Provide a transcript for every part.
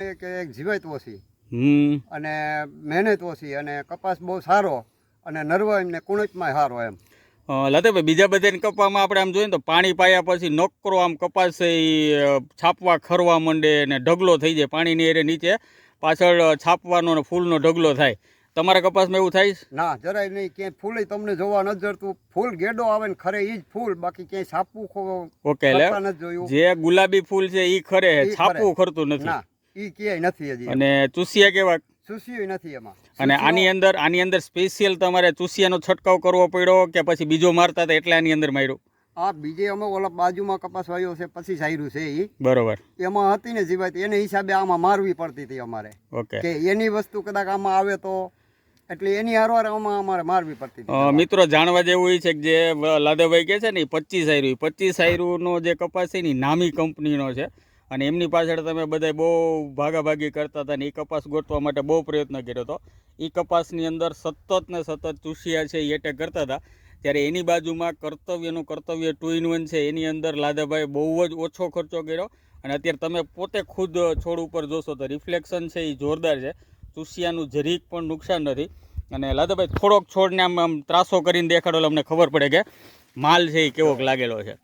કે એક જીવાત ઓછી અને મહેનત ઓછી અને કપાસ બહુ સારો અને નરવા એમને કુણચમાં સારો એમ. લતાભાઈ બીજા બધાની કપામાં આપણે આમ જોઈએ તો પાણી પાયા પછી નોકરો આમ કપાસ છાપવા ખરવા માંડે ને ઢગલો થઈ જાય પાણીની એરે નીચે. પાછળ છાપવાનો ને ફૂલનો ઢગલો થાય. તમારા કપાસમાં એવું થાય ના જરાય નહીં. ક્યાંય ફૂલ તમને જોવા ન જડતું. ફૂલ ગેડો આવે ને ખરે એ જ ફૂલ. બાકી ક્યાંય છાપવું ઓકે જે ગુલાબી ફૂલ છે એ ખરે છાપવું ખરતું નથી. ઈ કે નથી હજી. અને ચૂસિયા કેવા? સુસ્યું નથી એમાં. અને આની અંદર આની અંદર સ્પેશિયલ તમારે ચૂસિયાનો છંટકાવ કરવો પડ્યો કે પછી બીજો મારતા હતા એટલે આની અંદર માર્યો? આ બીજે અમે ઓલા બાજુમાં કપાસ વાયો છે પછી સાયરું છે એ બરોબર. એમાં હતી ને જીવાત એને હિસાબે આમાં મારવી પડતી હતી અમારે. ઓકે. કે એની વસ્તુ કદાચ આમાં આવે તો એટલે એની હારવાર આમાં અમારે મારવી પડતી હતી મિત્રો જાણવા જેવું એ છે કે જે લાદાભાઈ કહે છે ને પચીસ આયરું પચીસ આયરુનો જે કપાસ છે ને ઈ નામી કંપનીનો છે. અને એમની પાછળ તમે બધા બહુ ભાગાભાગી કરતા હતા ને એ કપાસ ગોતવા માટે બહુ પ્રયત્ન કર્યો હતો. એ કપાસની અંદર સતત ને સતત ચૂસિયા છે એ એટેક કરતા હતા. ત્યારે એની બાજુમાં કર્તવ્યનું કર્તવ્ય ટુ ઇન વન છે, એની અંદર લાદાભાઈ બહુ જ ઓછો ખર્ચો કર્યો. અને અત્યારે તમે પોતે ખુદ છોડ ઉપર જોશો તો રિફ્લેક્શન છે એ જોરદાર છે. ચૂસિયાનું જરીક પણ નુકસાન નથી. અને લાદાભાઈ થોડોક છોડને આમ આમ ત્રાસો કરીને દેખાડો અમને ખબર પડે કે માલ છે એ કેવોક લાગેલો છે?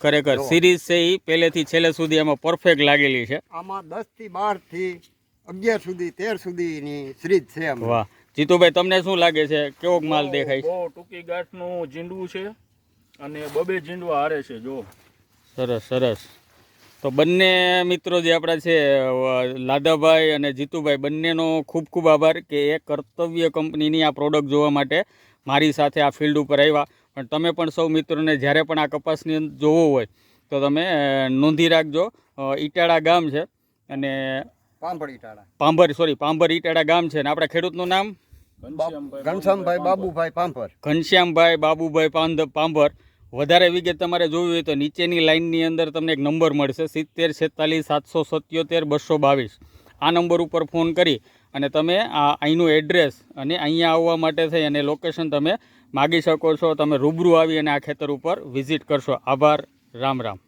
ખરેખર સિરીઝ છે એ પહેલેથી છેલ્લે સુધી એમાં પરફેક્ટ લાગેલી છે. આમાં દસથી બારથી અગિયાર સુધી તેર સુધીની સિરીઝ છે એમ વાહ. જીતુભાઈ તમને શું લાગે છે? કેવો માલ દેખાય છે? ટૂંકી ગાંઠનું જીંડવું છે અને બબે જીંડવા હારે છે જો. સરસ સરસ. તો બંને મિત્રો જે આપણા છે લાદાભાઈ અને જીતુભાઈ બંનેનો ખૂબ ખૂબ આભાર કે એ કર્તવ્ય કંપનીની આ પ્રોડક્ટ જોવા માટે મારી સાથે આ ફિલ્ડ ઉપર આવ્યા. પણ તમે પણ સૌ મિત્રોને જ્યારે પણ આ કપાસની અંદર જોવો હોય તો તમે નોંધી રાખજો. ઈટાળા ગામ છે અને પાંભર ઈટાળા. પાંભર સોરી પાંભર ઈટાળા ગામ છે. અને આપણા ખેડૂતનું નામ? ઘનશ્યામભાઈ બાબુભાઈ પાંભર. ઘનશ્યામભાઈ બાબુભાઈ પાંધ પાંભર. વધારે વિગત તમારે જોવી હોય તો નીચેની લાઇનની અંદર તમને એક નંબર મળશે. સિત્તેર છેતાલીસ સાતસો સત્યોતેર બસો બાવીસ. આ નંબર ઉપર ફોન કરી અને તમે આ અહીંનું એડ્રેસ અને અહીંયા આવવા માટે થઈ અને લોકેશન તમે માગી શકો છો. તમે રૂબરૂ આવી અને આ ખેતર ઉપર વિઝિટ કરશો. આભાર. રામ રામ.